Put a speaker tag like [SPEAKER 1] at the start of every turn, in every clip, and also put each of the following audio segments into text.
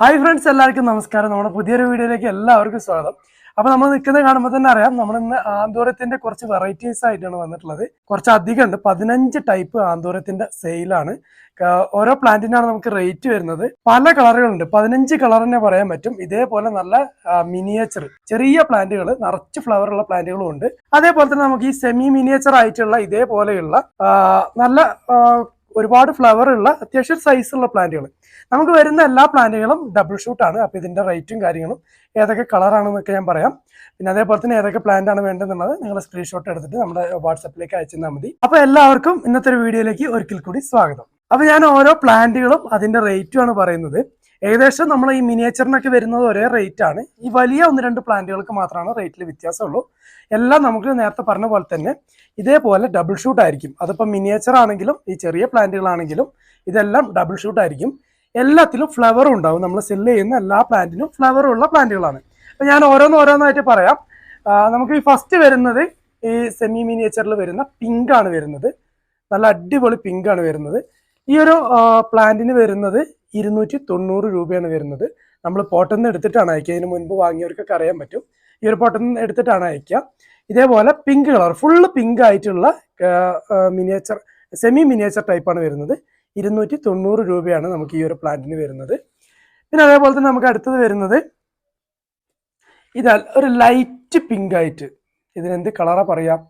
[SPEAKER 1] Hi friends എല്ലാവർക്കും നമസ്കാരം. നമ്മുടെ പുതിയൊരു വീഡിയോയിലേക്ക് എല്ലാവർക്കും സ്വാഗതം. അപ്പൊ നമ്മൾ നിൽക്കുന്നത് കാണുമ്പോൾ തന്നെ അറിയാം നമ്മൾ ഇന്ന് ആന്തോരത്തിന്റെ കുറച്ച് വെറൈറ്റീസ് ആയിട്ടാണ് വന്നിട്ടുള്ളത്. കുറച്ച് അധികം ഉണ്ട്. പതിനഞ്ച് ടൈപ്പ് ആന്തോരത്തിന്റെ സെയിലാണ് ഓരോ പ്ലാന്റിനാണ് നമുക്ക് റേറ്റ് വരുന്നത്. പല കളറുകളുണ്ട് പതിനഞ്ച് കളർ തന്നെ പറയാൻ പറ്റും. ഇതേപോലെ നല്ല മിനിയേച്ചർ ചെറിയ പ്ലാന്റുകൾ നിറച്ച് ഫ്ലവർ ഉള്ള പ്ലാന്റുകളും ഉണ്ട്. അതേപോലെ തന്നെ നമുക്ക് ഈ സെമി മിനിയേച്ചർ ആയിട്ടുള്ള ഇതേപോലെയുള്ള നല്ല ഒരുപാട് ഫ്ലവർ ഉള്ള അത്യാവശ്യം സൈസുള്ള പ്ലാന്റുകൾ നമുക്ക് വരുന്ന എല്ലാ പ്ലാന്റുകളും ഡബിൾ ഷൂട്ടാണ് ആണ്. ഇതിന്റെ റേറ്റും കാര്യങ്ങളും ഏതൊക്കെ കളറാണെന്നൊക്കെ ഞാൻ പറയാം. പിന്നെ അതേപോലെ തന്നെ ഏതൊക്കെ പ്ലാന്റ് ആണ് വേണ്ടതെന്നുള്ളത് നിങ്ങൾ സ്ക്രീൻഷോട്ട് എടുത്തിട്ട് നമ്മുടെ വാട്സപ്പിലേക്ക് അയച്ചു തന്നാൽ മതി. അപ്പോൾ എല്ലാവർക്കും ഇന്നത്തെ ഒരു വീഡിയോയിലേക്ക് ഒരിക്കൽ കൂടി സ്വാഗതം. അപ്പോൾ ഞാൻ ഓരോ പ്ലാന്റുകളും അതിന്റെ റേറ്റുമാണ് പറയുന്നത്. ഏകദേശം നമ്മൾ ഈ മിനിയേച്ചറിനൊക്കെ വരുന്നത് ഒരേ റേറ്റ് ആണ്. ഈ വലിയ ഒന്ന് രണ്ട് പ്ലാന്റുകൾക്ക് മാത്രമാണ് റേറ്റിൽ വ്യത്യാസമുള്ളൂ. എല്ലാം നമുക്ക് നേരത്തെ പറഞ്ഞ പോലെ തന്നെ ഇതേപോലെ ഡബിൾ ഷൂട്ട് ആയിരിക്കും. അതിപ്പോൾ മിനിയേച്ചർ ആണെങ്കിലും ഈ ചെറിയ പ്ലാന്റുകളാണെങ്കിലും ഇതെല്ലാം ഡബിൾ ഷൂട്ട് ആയിരിക്കും. എല്ലാത്തിലും ഫ്ലവറും ഉണ്ടാവും. നമ്മൾ സെല്ല് ചെയ്യുന്ന എല്ലാ പ്ലാന്റിനും ഫ്ലവറും ഉള്ള പ്ലാന്റുകളാണ് അപ്പം ഞാൻ ഓരോന്ന് ഓരോന്നായിട്ട് പറയാം. നമുക്ക് ഈ ഫസ്റ്റ് വരുന്നത് ഈ സെമി മിനിയേച്ചറിൽ വരുന്ന പിങ്ക് ആണ് വരുന്നത്. നല്ല അടിപൊളി പിങ്ക് ആണ് വരുന്നത്. ഈ ഒരു പ്ലാന്റിന് വരുന്നത് ഇരുന്നൂറ്റി തൊണ്ണൂറ് രൂപയാണ് വരുന്നത്. നമ്മൾ പോട്ടിൽ നിന്ന് എടുത്തിട്ടാണ് അയക്കുക. ഇതിന് മുൻപ് വാങ്ങിയവർക്കൊക്കെ അറിയാൻ പറ്റും. ഈ ഒരു പോട്ടിൽ നിന്ന് എടുത്തിട്ടാണ് അയക്കുക. ഇതേപോലെ പിങ്ക് കളർ ഫുള്ള് പിങ്ക് ആയിട്ടുള്ള മിനിയേച്ചർ സെമി മിനിയേച്ചർ ടൈപ്പാണ് വരുന്നത്. ഇരുന്നൂറ്റി തൊണ്ണൂറ് രൂപയാണ് നമുക്ക് ഈ ഒരു പ്ലാന്റിന് വരുന്നത്. പിന്നെ അതേപോലെ തന്നെ നമുക്ക് അടുത്തത് വരുന്നത് ഇതാ ഒരു ലൈറ്റ് പിങ്ക് ആയിട്ട്. ഇതിനെന്ത് കളറാ പറയാം?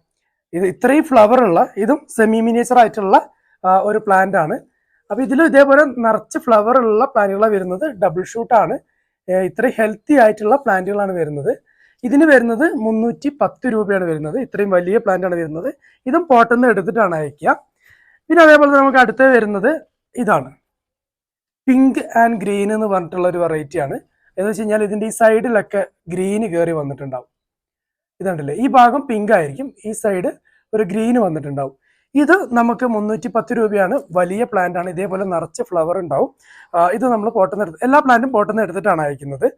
[SPEAKER 1] ഇത് ഇത്രയും ഫ്ലവർ ഉള്ള ഇതും സെമി മിനിയേച്ചർ ആയിട്ടുള്ള ഒരു പ്ലാന്റ് ആണ്. അപ്പൊ ഇതിലും ഇതേപോലെ നിറച്ച് ഫ്ലവർ ഉള്ള പ്ലാന്റുകളാണ് വരുന്നത്. ഡബിൾ ഷൂട്ടാണ് ഇത്ര ഹെൽത്തി ആയിട്ടുള്ള പ്ലാന്റുകളാണ് വരുന്നത്. ഇതിന് വരുന്നത് മുന്നൂറ്റി പത്ത് രൂപയാണ് വരുന്നത്. ഇത്രയും വലിയ പ്ലാന്റ് ആണ് വരുന്നത്. ഇതും പോട്ടിൽ നിന്ന് എടുത്തിട്ടാണ് അയക്കുക. പിന്നെ അതേപോലെ തന്നെ നമുക്ക് അടുത്ത് വരുന്നത് ഇതാണ്. പിങ്ക് ആൻഡ് ഗ്രീൻ എന്ന് പറഞ്ഞിട്ടുള്ള ഒരു വെറൈറ്റി ആണ്. എന്ന് വെച്ച് കഴിഞ്ഞാൽ ഇതിന്റെ ഈ സൈഡിലൊക്കെ ഗ്രീന് കയറി വന്നിട്ടുണ്ടാവും. ഇതുണ്ടല്ലേ ഈ ഭാഗം പിങ്ക് ആയിരിക്കും. ഈ സൈഡ് ഒരു ഗ്രീന് വന്നിട്ടുണ്ടാവും. ഇത് നമുക്ക് മുന്നൂറ്റി പത്ത് രൂപയാണ്. വലിയ പ്ലാന്റ് ആണ്. ഇതേപോലെ നിറച്ച് ഫ്ലവർ ഉണ്ടാവും. ഇത് നമ്മൾ നിന്ന് എടുത്ത് എല്ലാ പ്ലാന്റും നിന്ന് എടുത്തിട്ടാണ് അയക്കുന്നത്.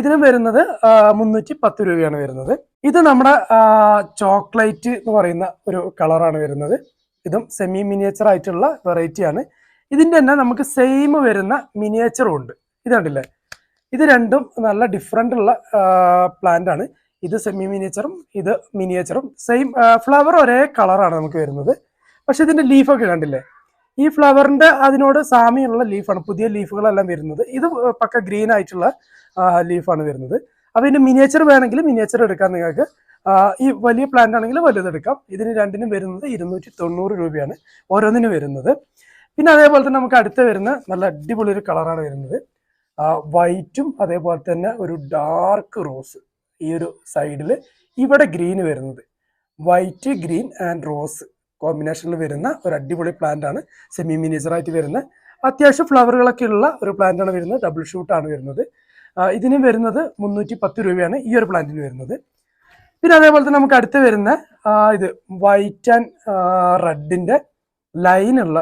[SPEAKER 1] ഇതിനും വരുന്നത് മുന്നൂറ്റി പത്ത് രൂപയാണ് വരുന്നത്. ഇത് നമ്മുടെ ചോക്ലേറ്റ് എന്ന് പറയുന്ന ഒരു കളറാണ് വരുന്നത്. ഇതും സെമി മിനിയേച്ചർ ആയിട്ടുള്ള വെറൈറ്റി ആണ്. ഇതിന്റെ തന്നെ നമുക്ക് സെയിം വരുന്ന മിനിയേച്ചറും ഉണ്ട്. ഇത് കണ്ടില്ലേ? ഇത് രണ്ടും നല്ല ഡിഫറെന്റ് ഉള്ള പ്ലാന്റ് ആണ്. ഇത് സെമി മിനിയേച്ചറും ഇത് മിനിയേച്ചറും സെയിം ഫ്ലവർ ഒരേ കളറാണ് നമുക്ക് വരുന്നത്. പക്ഷെ ഇതിന്റെ ലീഫൊക്കെ കണ്ടില്ലേ? ഈ ഫ്ലവറിന്റെ അതിനോട് സാമ്യമുള്ള ലീഫാണ്. പുതിയ ലീഫുകളെല്ലാം വരുന്നത്. ഇത് പക്ക ഗ്രീൻ ആയിട്ടുള്ള ലീഫാണ് വരുന്നത്. അപ്പൊ ഇതിന്റെ മിനിയേച്ചർ വേണമെങ്കിൽ മിനിയേച്ചർ എടുക്കാൻ നിങ്ങൾക്ക്. ഈ വലിയ പ്ലാന്റ് ആണെങ്കിൽ വലുതെടുക്കാം ഇതിന് രണ്ടിനും വരുന്നത് ഇരുന്നൂറ്റി തൊണ്ണൂറ് രൂപയാണ് ഓരോന്നിനും വരുന്നത്. പിന്നെ അതേപോലെ തന്നെ നമുക്ക് അടുത്ത് വരുന്ന നല്ല അടിപൊളി ഒരു കളറാണ് വരുന്നത്. വൈറ്റും അതേപോലെ തന്നെ ഒരു ഡാർക്ക് റോസ് ഈ ഒരു സൈഡിൽ ഇവിടെ ഗ്രീന് വരുന്നത്. വൈറ്റ് ഗ്രീൻ ആൻഡ് റോസ് കോമ്പിനേഷനിൽ വരുന്ന ഒരു അടിപൊളി പ്ലാന്റ് ആണ്. സെമി മിനിച്ചർ ആയിട്ട് വരുന്ന അത്യാവശ്യം ഫ്ലവറുകളൊക്കെ ഉള്ള ഒരു പ്ലാന്റ് ആണ് വരുന്നത്. ഡബിൾ ആണ് വരുന്നത്. ഇതിന് വരുന്നത് മുന്നൂറ്റി പത്ത് രൂപയാണ് ഈ ഒരു പ്ലാന്റിന് വരുന്നത്. പിന്നെ അതേപോലെ തന്നെ നമുക്ക് അടുത്ത് വരുന്ന ഇത് വൈറ്റ് ആൻഡ് റെഡിന്റെ ലൈനുള്ള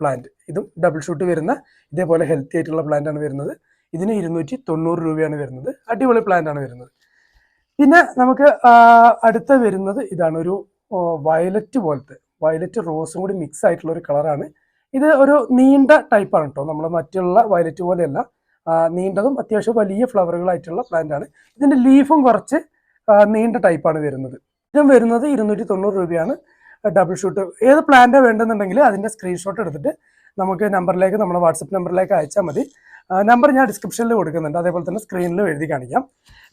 [SPEAKER 1] പ്ലാന്റ് ഇതും ഡബിൾ ഷൂട്ട് വരുന്ന ഇതേപോലെ ഹെൽത്തി ആയിട്ടുള്ള പ്ലാന്റ് ആണ് വരുന്നത്. ഇതിന് ഇരുന്നൂറ്റി തൊണ്ണൂറ് രൂപയാണ് വരുന്നത്. അടിപൊളി പ്ലാന്റ് ആണ് വരുന്നത്. പിന്നെ നമുക്ക് അടുത്ത വരുന്നത് ഇതാണ് ഒരു വയലറ്റ് പോലത്തെ വയലറ്റ് റോസും കൂടി മിക്സ് ആയിട്ടുള്ള ഒരു കളറാണ്. ഇത് ഒരു നീണ്ട ടൈപ്പാണ് കേട്ടോ നമ്മൾ മറ്റുള്ള വയലറ്റ് പോലെയല്ല. നീണ്ടതും അത്യാവശ്യം വലിയ ഫ്ലവറുകളായിട്ടുള്ള പ്ലാന്റ് ആണ്. ഇതിന്റെ ലീഫും കുറച്ച് നീണ്ട ടൈപ്പാണ് വരുന്നത്. ഇതും വരുന്നത് ഇരുന്നൂറ്റി തൊണ്ണൂറ് രൂപയാണ്. ഡബിൾ ഷൂട്ട് ഏത് പ്ലാന്റ് വേണ്ടെന്നുണ്ടെങ്കിൽ അതിന്റെ സ്ക്രീൻഷോട്ട് എടുത്തിട്ട് നമുക്ക് നമ്പറിലേക്ക് നമ്മുടെ വാട്സപ്പ് നമ്പറിലേക്ക് അയച്ചാൽ മതി. നമ്പർ ഞാൻ ഡിസ്ക്രിപ്ഷനിൽ കൊടുക്കുന്നുണ്ട്. അതേപോലെ തന്നെ സ്ക്രീനിൽ എഴുതി കാണിക്കാം.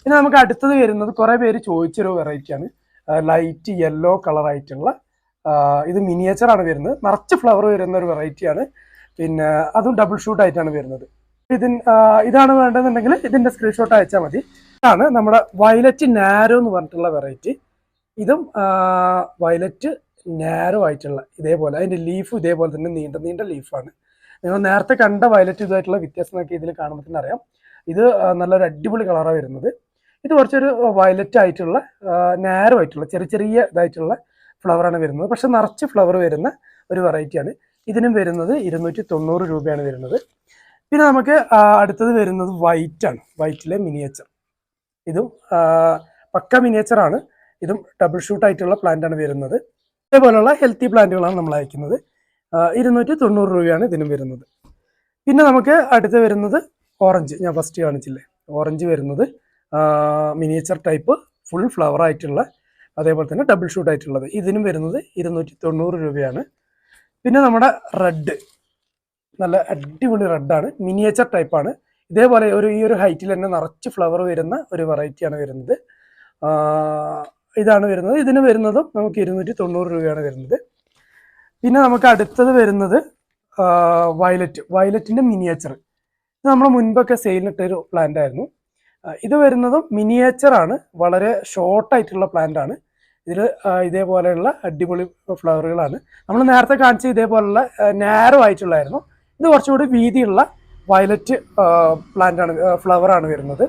[SPEAKER 1] പിന്നെ നമുക്ക് അടുത്തത് വരുന്നത് കുറേ പേര് ചോദിച്ചൊരു വെറൈറ്റിയാണ് ലൈറ്റ് യെല്ലോ കളറായിട്ടുള്ള ഇത് മിനിയേച്ചർ ആണ് വരുന്നത്. നിറച്ച് ഫ്ലവർ വരുന്ന ഒരു വെറൈറ്റിയാണ് പിന്നെ അതും ഡബിൾ ഷൂട്ട് ആയിട്ടാണ് വരുന്നത്. ഇതിൻ ഇതാണ് വേണ്ടതെന്നുണ്ടെങ്കിൽ ഇതിന്റെ സ്ക്രീൻഷോട്ട് അയച്ചാൽ മതി. ഇതാണ് നമ്മുടെ വയലറ്റ് നാരോ എന്ന് പറഞ്ഞിട്ടുള്ള വെറൈറ്റി ഇതും വയലറ്റ് നാരോ ആയിട്ടുള്ള ഇതേപോലെ അതിന്റെ ലീഫ് ഇതേപോലെ തന്നെ നീണ്ട നീണ്ട ലീഫാണ് നിങ്ങൾ നേരത്തെ കണ്ട വയലറ്റ് ഇതായിട്ടുള്ള വ്യത്യാസം നോക്കി ഇതിൽ കാണുമ്പോൾ തന്നെ അറിയാം. ഇത് നല്ലൊരു അടിപൊളി കളറാണ് വരുന്നത്. ഇത് കുറച്ചൊരു വയലറ്റ് ആയിട്ടുള്ള നാരോ ആയിട്ടുള്ള ചെറിയ ചെറിയ ഇതായിട്ടുള്ള ഫ്ലവറാണ് വരുന്നത്. പക്ഷെ നിറച്ച് ഫ്ലവർ വരുന്ന ഒരു വെറൈറ്റിയാണ് ഇതിനും വരുന്നത് ഇരുന്നൂറ്റി തൊണ്ണൂറ് രൂപയാണ് വരുന്നത്. പിന്നെ നമുക്ക് അടുത്തത് വരുന്നത് വൈറ്റ് ആണ്. വൈറ്റിലെ മിനിയേച്ചർ ഇതും പക്ക മിനിയേച്ചർ ആണ്. ഇതും ഡബിൾ ഷൂട്ട് ആയിട്ടുള്ള പ്ലാന്റ് ആണ് വരുന്നത്. ഇതേപോലെയുള്ള ഹെൽത്തി പ്ലാന്റുകളാണ് നമ്മൾ അയക്കുന്നത്. ഇരുന്നൂറ്റി തൊണ്ണൂറ് രൂപയാണ് ഇതിനും വരുന്നത്. പിന്നെ നമുക്ക് അടുത്ത് വരുന്നത് ഓറഞ്ച് ഞാൻ ഫസ്റ്റ് കാണിച്ചില്ലേ? ഓറഞ്ച് വരുന്നത് മിനിയേച്ചർ ടൈപ്പ് ഫുൾ ഫ്ലവർ ആയിട്ടുള്ള അതേപോലെ തന്നെ ഡബിൾ ഷൂട്ട് ആയിട്ടുള്ളത്. ഇതിനും വരുന്നത് ഇരുന്നൂറ്റി തൊണ്ണൂറ് രൂപയാണ്. പിന്നെ നമ്മുടെ റെഡ് നല്ല അടിപൊളി റെഡാണ് മിനിയേച്ചർ ടൈപ്പാണ് ഇതേപോലെ ഒരു ഈ ഒരു ഹൈറ്റിൽ തന്നെ നിറച്ച് ഫ്ലവർ വരുന്ന ഒരു വെറൈറ്റിയാണ് വരുന്നത്. ഇതാണ് വരുന്നത്. ഇതിന് വരുന്നതും നമുക്ക് ഇരുന്നൂറ്റി തൊണ്ണൂറ് രൂപയാണ് വരുന്നത്. പിന്നെ നമുക്ക് അടുത്തത് വരുന്നത് വയലറ്റ് വയലറ്റിന്റെ മിനിയേച്ചർ ഇത് നമ്മൾ മുൻപൊക്കെ സെയിലിട്ടൊരു പ്ലാന്റ് ആയിരുന്നു. ഇത് വരുന്നതും മിനിയേച്ചർ ആണ് വളരെ ഷോർട്ടായിട്ടുള്ള പ്ലാന്റ് ആണ്. ഇതിൽ ഇതേപോലെയുള്ള അടിപൊളി ഫ്ലവറുകളാണ് നമ്മൾ നേരത്തെ കാണിച്ച ഇതേപോലുള്ള നാരോ ആയിട്ടുള്ളായിരുന്നു ഇത് കുറച്ചുകൂടി വീതിയുള്ള വയലറ്റ് പ്ലാന്റ് ആണ് ഫ്ലവർ ആണ് വരുന്നത്.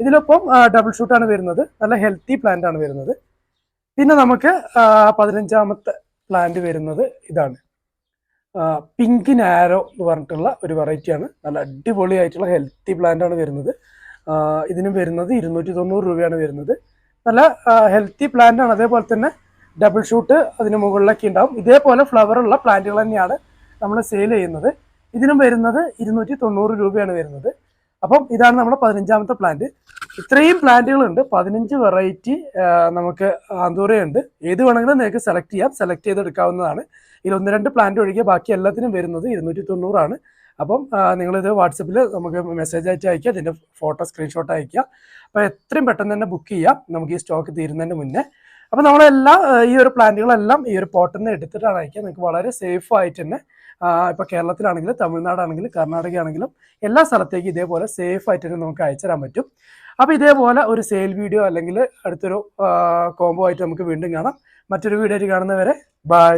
[SPEAKER 1] ഇതിലൊപ്പം ഡബിൾ ഷൂട്ട് ആണ് വരുന്നത്. നല്ല ഹെൽത്തി പ്ലാന്റ് ആണ് വരുന്നത്. പിന്നെ നമുക്ക് പതിനഞ്ചാമത്തെ പ്ലാന്റ് വരുന്നത് ഇതാണ്. പിങ്ക് നാരോ എന്ന് പറഞ്ഞിട്ടുള്ള ഒരു വെറൈറ്റിയാണ് നല്ല അടിപൊളിയായിട്ടുള്ള ഹെൽത്തി പ്ലാന്റ് ആണ് വരുന്നത്. ഇതിനും വരുന്നത് ഇരുന്നൂറ്റി തൊണ്ണൂറ് രൂപയാണ് വരുന്നത്. നല്ല ഹെൽത്തി പ്ലാന്റ് ആണ്. അതേപോലെ തന്നെ ഡബിൾ ഷൂട്ട് അതിന് മുകളിലൊക്കെ ഉണ്ടാവും. ഇതേപോലെ ഫ്ലവർ ഉള്ള പ്ലാന്റുകൾ തന്നെയാണ് നമ്മൾ സെയിൽ ചെയ്യുന്നത്. ഇതിനും വരുന്നത് ഇരുന്നൂറ്റി തൊണ്ണൂറ് രൂപയാണ് വരുന്നത്. അപ്പം ഇതാണ് നമ്മുടെ പതിനഞ്ചാമത്തെ പ്ലാന്റ് ഇത്രയും പ്ലാന്റുകളുണ്ട് പതിനഞ്ച് വെറൈറ്റി നമുക്ക് ആന്തൂറയുണ്ട്. ഏത് വേണമെങ്കിലും നിങ്ങൾക്ക് സെലക്ട് ചെയ്യാം. സെലക്ട് ചെയ്തെടുക്കാവുന്നതാണ്. ഇതിൽ ഒന്ന് രണ്ട് പ്ലാന്റ് ഒഴികെ ബാക്കി എല്ലാത്തിനും വരുന്നത് ഇരുന്നൂറ്റി തൊണ്ണൂറാണ് അപ്പം നിങ്ങളിത് വാട്സപ്പിൽ നമുക്ക് മെസ്സേജ് അയച്ച് അയക്കുക അതിന്റെ ഫോട്ടോ സ്ക്രീൻഷോട്ട് അയക്കുക അപ്പോൾ എത്രയും പെട്ടെന്ന് തന്നെ ബുക്ക് ചെയ്യാം നമുക്ക് ഈ സ്റ്റോക്ക് തീരുന്നതിന് മുന്നേ. അപ്പോൾ നമ്മളെല്ലാം ഈ ഒരു പ്ലാന്റുകളെല്ലാം ഈ ഒരു പോട്ടിൽ നിന്ന് എടുത്തിട്ടാണ് അയക്കുക നിങ്ങൾക്ക് വളരെ സേഫ് ആയിട്ട് തന്നെ ഇപ്പോൾ കേരളത്തിലാണെങ്കിലും തമിഴ്നാടാണെങ്കിലും കർണാടകയാണെങ്കിലും എല്ലാ സ്ഥലത്തേക്കും ഇതേപോലെ സേഫ് ആയിട്ട് തന്നെ നമുക്ക് അയച്ചു തരാൻ പറ്റും. അപ്പോൾ ഇതേപോലെ ഒരു സെയിൽ വീഡിയോ അല്ലെങ്കിൽ അടുത്തൊരു കോംബോ ആയിട്ട് നമുക്ക് വീണ്ടും കാണാം. മറ്റൊരു വീഡിയോ ആയിട്ട് കാണുന്നവരെ ബൈ